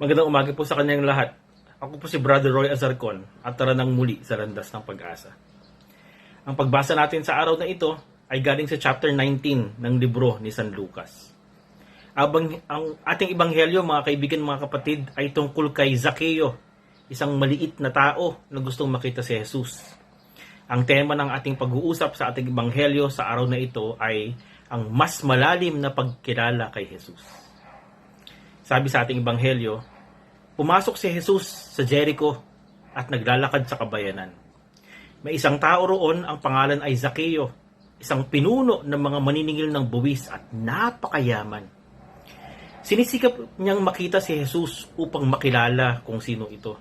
Magandang umaga po sa kanyang lahat. Ako po si Brother Roy Azarcon at tara nang muli sa landas ng pag-asa. Ang pagbasa natin sa araw na ito ay galing sa chapter 19 ng libro ni San Lucas. Abang, ang ating ibanghelyo mga kaibigan mga kapatid ay tungkol kay Zakeo, isang maliit na tao na gustong makita si Jesus. Ang tema ng ating pag-uusap sa ating ibanghelyo sa araw na ito ay ang mas malalim na pagkilala kay Jesus. Sabi sa ating ebanghelyo, pumasok si Jesus sa Jericho at naglalakad sa kabayanan. May isang tao roon, ang pangalan ay Zakeo, isang pinuno ng mga maniningil ng buwis at napakayaman. Sinisikap niyang makita si Jesus upang makilala kung sino ito.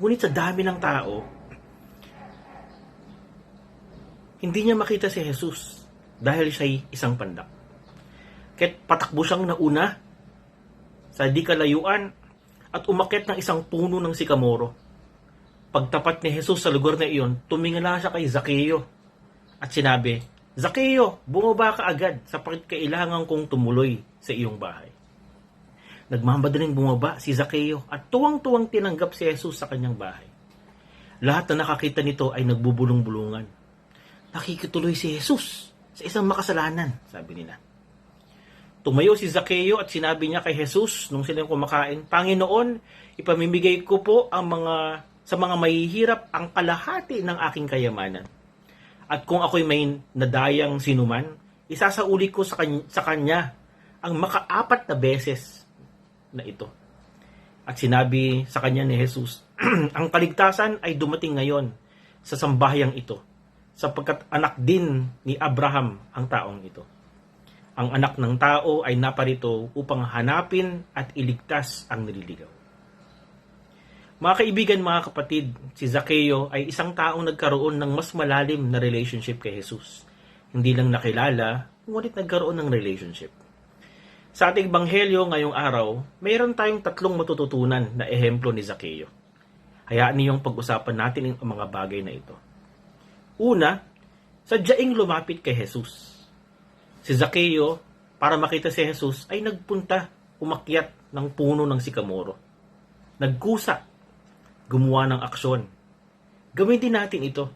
Ngunit sa dami ng tao, hindi niya makita si Jesus dahil siya'y isang pandak. Kahit patakbo siyang nauna sa di kalayuan at umakyat ng isang puno ng sikamoro. Pagtapat ni Jesus sa lugar na iyon, tumingala siya kay Zakeo at sinabi, Zakeo, bumaba ka agad sapagkat kailangan kong tumuloy sa iyong bahay. Nagmamadaling bumaba si Zakeo at tuwang-tuwang tinanggap si Jesus sa kanyang bahay. Lahat na nakakita nito ay nagbubulong-bulungan. Nakikituloy si Jesus sa isang makasalanan, sabi nila. Tumayo si Zakeo at sinabi niya kay Jesus nung silang kumakain, Panginoon, ipamimigay ko po ang mga sa mga mahihirap ang kalahati ng aking kayamanan. At kung ako'y may nadayang sinuman, isasauli ko sa kanya, sa kanya ang makaapat na beses na ito. At sinabi sa kanya ni Jesus, ang kaligtasan ay dumating ngayon sa sambahayang ito, sapagkat anak din ni Abraham ang taong ito. Ang anak ng tao ay naparito upang hanapin at iligtas ang nililigaw. Mga kaibigan, mga kapatid, si Zakeo ay isang taong nagkaroon ng mas malalim na relationship kay Jesus. Hindi lang nakilala, ngunit nagkaroon ng relationship. Sa ating banghelyo ngayong araw, mayroon tayong tatlong matututunan na ehemplo ni Zakeo. Hayaan niyong pag-usapan natin ang mga bagay na ito. Una, sadyaing lumapit kay Jesus. Si Zakeo, para makita si Jesus, ay nagpunta, umakyat ng puno ng sikamoro. Nagkusa, gumawa ng aksyon. Gawin din natin ito.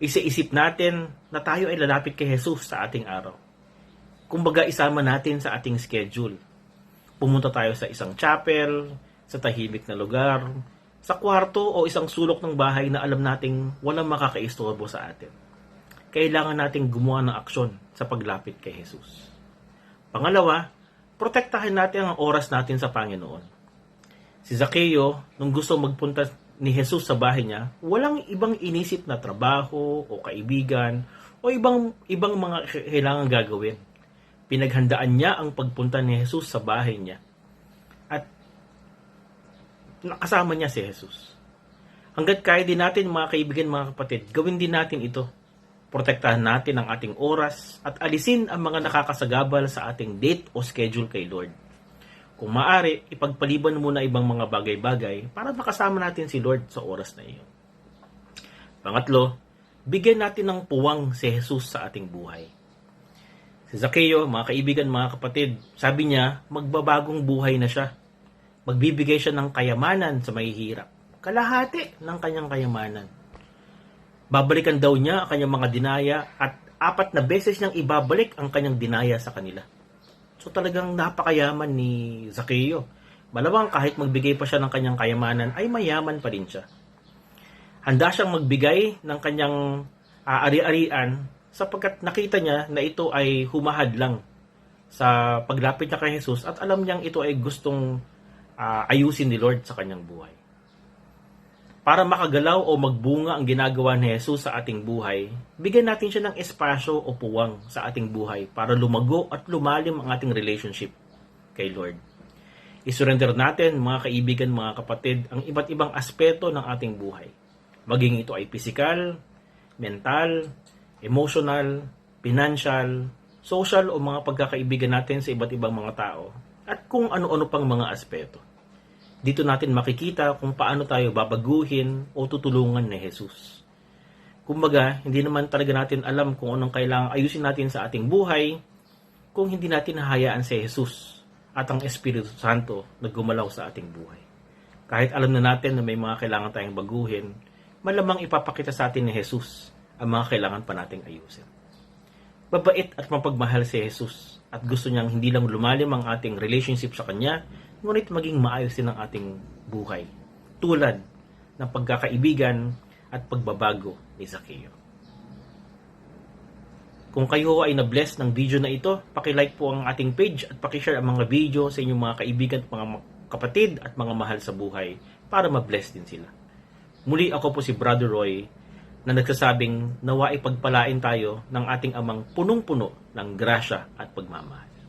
Isa-isip natin na tayo ay lalapit kay Jesus sa ating araw. Kumbaga isama natin sa ating schedule. Pumunta tayo sa isang chapel, sa tahimik na lugar, sa kwarto o isang sulok ng bahay na alam nating walang makakaistorbo sa atin. Kailangan nating gumawa ng aksyon sa paglapit kay Jesus. Pangalawa, protektahan natin ang oras natin sa Panginoon. Si Zakeo, nung gusto magpunta ni Jesus sa bahay niya, walang ibang inisip na trabaho o kaibigan o ibang ibang mga kailangan gagawin. Pinaghandaan niya ang pagpunta ni Jesus sa bahay niya. At nakasama niya si Jesus. Hanggat kaya din natin mga kaibigan, mga kapatid, gawin din natin ito. Protektahan natin ang ating oras at alisin ang mga nakakasagabal sa ating date o schedule kay Lord. Kung maaari, ipagpaliban muna ibang mga bagay-bagay para makasama natin si Lord sa oras na iyon. Pangatlo, bigyan natin ng puwang si Jesus sa ating buhay. Si Zakeo, mga kaibigan, mga kapatid, sabi niya, magbabagong buhay na siya. Magbibigay siya ng kayamanan sa mahihirap. Kalahati ng kanyang kayamanan. Babalikan daw niya ang kanyang mga dinaya at apat na beses niyang ibabalik ang kanyang dinaya sa kanila. So talagang napakayaman ni Zakeo. Malamang kahit magbigay pa siya ng kanyang kayamanan ay mayaman pa rin siya. Handa siyang magbigay ng kanyang uh, ari-arian sapagkat nakita niya na ito ay humahad lang sa paglapit niya kay Jesus at alam niyang ito ay gustong uh, ayusin ni Lord sa kanyang buhay. Para makagalaw o magbunga ang ginagawa ni Jesus sa ating buhay, bigyan natin siya ng espasyo o puwang sa ating buhay para lumago at lumalim ang ating relationship kay Lord. Isurrender natin, mga kaibigan, mga kapatid, ang iba't ibang aspeto ng ating buhay. Maging ito ay physical, mental, emotional, financial, social o mga pagkakaibigan natin sa iba't ibang mga tao at kung ano-ano pang mga aspeto. Dito natin makikita kung paano tayo babaguhin o tutulungan ni Jesus. Kumbaga, hindi naman talaga natin alam kung anong kailangang ayusin natin sa ating buhay kung hindi natin hahayaan si Jesus at ang Espiritu Santo na gumalaw sa ating buhay. Kahit alam na natin na may mga kailangan tayong baguhin, malamang ipapakita sa atin ni Jesus ang mga kailangan pa nating ayusin. Babait at mapagmahal si Jesus at gusto niyang hindi lang lumalim ang ating relationship sa Kanya, ngunit maging maayos din ang ating buhay. Tulad ng pagkakaibigan at pagbabago ni Zacchaeus. Kung kayo ay na-bless ng video na ito, pakilike po ang ating page at pakishare ang mga video sa inyong mga kaibigan mga kapatid at mga mahal sa buhay para ma-bless din sila. Muli ako po si Brother Roy na nagsasabing nawa ipagpalain tayo ng ating amang punong-puno ng grasya at pagmamahal.